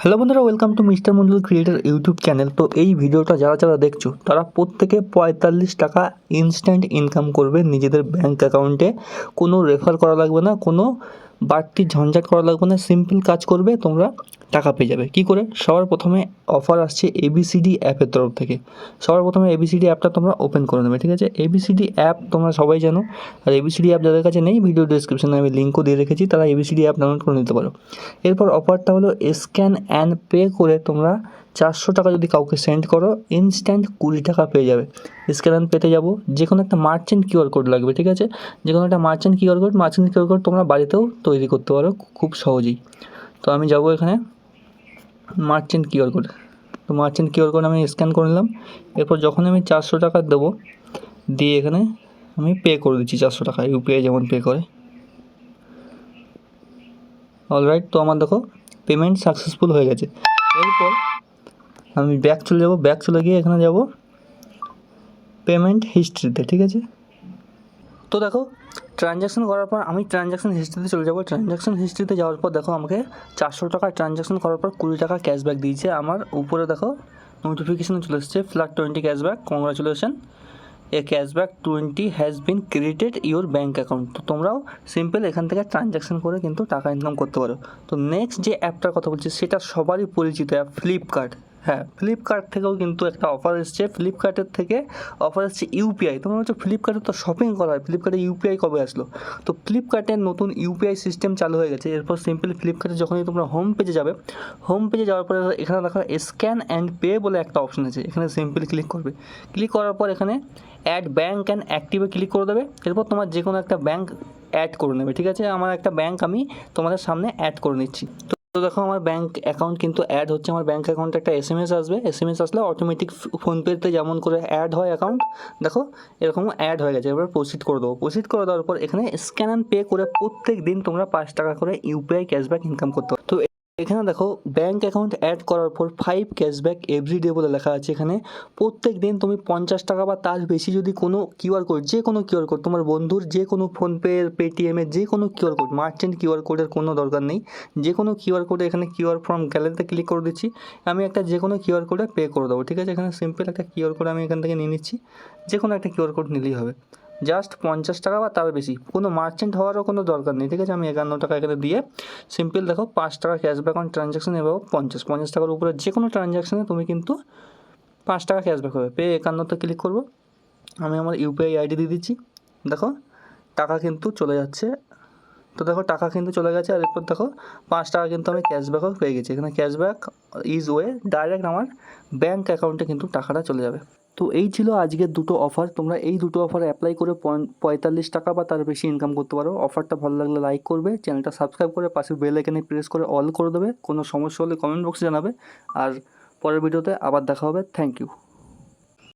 Hello বন্ধুরা welcome to mister Mondal creator YouTube channel তো এই ভিডিওটা যারা যারা দেখছ, তারা প্রত্যেকে পঁয়তাল্লিশ টাকা ইনস্ট্যান্ট ইনকাম করবে নিজেদের ব্যাঙ্ক অ্যাকাউন্টে কোনো রেফার করা লাগবে না, কোনো বাড়তি ঝঞ্ঝাট করা লাগবে না সিম্পল কাজ করবে, তোমরা টাকা পেয়ে যাবে। কী করে? সবার প্রথমে অফার আসছে এবিসিডি অ্যাপের তরফ থেকে। সবার প্রথমে এবিসিডি অ্যাপটা তোমরা ওপেন করে নেবে, ঠিক আছে? এবিসিডি অ্যাপ তোমরা সবাই জানো, আর এবিসিডি অ্যাপ যাদের কাছে নেই ভিডিও ডিসক্রিপশনে আমি লিঙ্কও দিয়ে রেখেছি, তারা এবিসিডি অ্যাপ ডাউনলোড করে নিতে পারো। এরপর অফারটা হলো স্ক্যান অ্যান্ড পে করে তোমরা চারশো টাকা যদি কাউকে সেন্ড করো ইনস্ট্যান্ট কুড়ি টাকা পেয়ে যাবে। স্ক্যান পেতে যাব। যে কোনো একটা মার্চেন্ট কিউআর কোড লাগবে, ঠিক আছে? যে কোনো একটা merchant QR code merchant QR code তোমরা বাড়িতেও তৈরি করতে পারো খুব সহজেই। তো আমি যাব এখানে মার্চেন্ট কিউআর কোড তো মার্চেন্ট কিউআর কোড আমি স্ক্যান করে নিলাম। এরপর যখন আমি চারশো টাকা দেবো, দিয়ে এখানে আমি পে করে দিচ্ছি চারশো টাকা ইউপিআই যেমন পে করে। অলরাইট তো আমার দেখো পেমেন্ট সাকসেসফুল হয়ে গেছে। এরপর আমি ব্যাক চলে যাব ব্যাক চলে গিয়ে এখানে যাব পেমেন্ট হিস্ট্রিতে ঠিক আছে? তো দেখো ট্রানজ্যাকশন করার পর আমি ট্রানজ্যাকশন হিস্ট্রিতে চলে যাব। ট্রানজ্যাকশন হিস্ট্রিতে যাওয়ার পর দেখো আমাকে চারশো টাকা ট্রানজ্যাকশন করার পর কুড়ি টাকা ক্যাশব্যাক দিয়েছে। আমার উপরে দেখো নোটিফিকেশন চলে এসেছে flat twenty cashback congratulation a cashback twenty has been credited your bank account তো তোমরাও সিম্পল এখান থেকে ট্রানজ্যাকশন করে কিন্তু টাকা ইনকাম করতে পারো। তো নেক্সট যে অ্যাপটার কথা বলছি, সেটা সবারই পরিচিত অ্যাপ ফ্লিপকার্ট হ্যাঁ ফ্লিপকার্ট থেকেও কিন্তু একটা অফার এসছে। ফ্লিপকার্টের থেকে অফার এসছে ইউপিআই তোমরা হচ্ছে ফ্লিপকার্টে তো শপিং করা হয়। ফ্লিপকার্টে ইউপিআই কবে আসলো? তো ফ্লিপকার্টের নতুন ইউপিআই সিস্টেম চালু হয়ে গেছে। এরপর সিম্পলি ফ্লিপকার্টে যখনই তোমরা হোম পেজে যাবে হোম পেজে যাওয়ার পরে এখানে দেখো স্ক্যান অ্যান্ড পে বলে একটা অপশন আছে। এখানে সিম্পলি ক্লিক করবে। ক্লিক করার পর এখানে অ্যাড ব্যাঙ্ক অ্যান্ড অ্যাক্টিভে ক্লিক করে দেবে। এরপর তোমার যে কোনো একটা ব্যাঙ্ক অ্যাড করে নেবে। ঠিক আছে? আমার একটা ব্যাঙ্ক আমি তোমাদের সামনে অ্যাড করে নিচ্ছি। তো দেখো আমার ব্যাঙ্ক অ্যাকাউন্ট কিন্তু অ্যাড হচ্ছে, আমার ব্যাঙ্ক অ্যাকাউন্টে একটা এস এম এস আসবে। এস এম এস আসলে অটোমেটিক ফোনপেতে যেমন করে অ্যাড হয় অ্যাকাউন্ট দেখো এরকম অ্যাড হয়ে গেছে। এবার প্রসিড করে দেবো। প্রসিড করে দেওয়ার পর এখানে স্ক্যান অ্যান্ড পে করে প্রত্যেক দিন তোমরা পাঁচ টাকা করে ইউপিআই ক্যাশব্যাক ইনকাম করতে তো এখানে দেখো ব্যাঙ্ক অ্যাকাউন্ট অ্যাড করার পর ফাইভ ক্যাশব্যাক এভরি ডে বলে লেখা আছে এখানে। প্রত্যেক দিন তুমি পঞ্চাশ টাকা বা তার বেশি যদি কোনো কিউআর কোড যে কোনো কিউআর কোড তোমার বন্ধুর যে কোনো ফোনপে পেটিএমের যে কোনো কিউআর কোড মার্চেন্ট কিউআর কোডের কোনো দরকার নেই। যে কোনো কিউআর কোডে এখানে কিউআর ফ্রম গ্যালারিতে ক্লিক করে দিচ্ছি। আমি একটা যে কোনো কিউআর কোডে পে করে দেবো, ঠিক আছে? এখানে সিম্পল একটা কিউআর কোড আমি এখান থেকে নিয়ে নিচ্ছি। যে কোনো একটা কিউআর কোড নিলেই হবে। জাস্ট পঞ্চাশ টাকা বা তার বেশি। কোনো মার্চেন্ট হওয়ারও কোনো দরকার নেই, ঠিক আছে? আমি একান্ন টাকা এখানে দিয়ে সিম্পল দেখো, পাঁচ টাকা ক্যাশব্যাক অন ট্রানজ্যাকশন এবং পঞ্চাশ। পঞ্চাশ টাকার উপরে যে কোনো ট্রানজ্যাকশানে তুমি কিন্তু পাঁচ টাকা ক্যাশব্যাক হবে। পে একান্নতে ক্লিক করব। আমি আমার ইউপিআই আইডি দিয়ে দিচ্ছি। দেখো, টাকা কিন্তু চলে যাচ্ছে। তো দেখো, টাকা কিন্তু চলে গেছে আর এরপর দেখো, পাঁচ টাকা কিন্তু আমি ক্যাশব্যাকও পেয়ে গেছি। এখানে ক্যাশব্যাক ইজ ওয়ে ডাইরেক্ট আমার ব্যাঙ্ক অ্যাকাউন্টে কিন্তু টাকাটা চলে যাবে। তো এই ছিল আজকের দুটো অফার তোমরা এই দুটো অফার অ্যাপ্লাই করে পঁয়তাল্লিশ টাকা বা তার বেশি ইনকাম করতে পারো। অফারটা ভালো লাগলে লাইক করবে। চ্যানেলটা সাবস্ক্রাইব করে পাশে বেল আইকনে প্রেস করে অল করে দেবে। কোনো সমস্যা হলে কমেন্ট বক্সে জানাবে। আর পরের ভিডিওতে আবার দেখা হবে। Thank you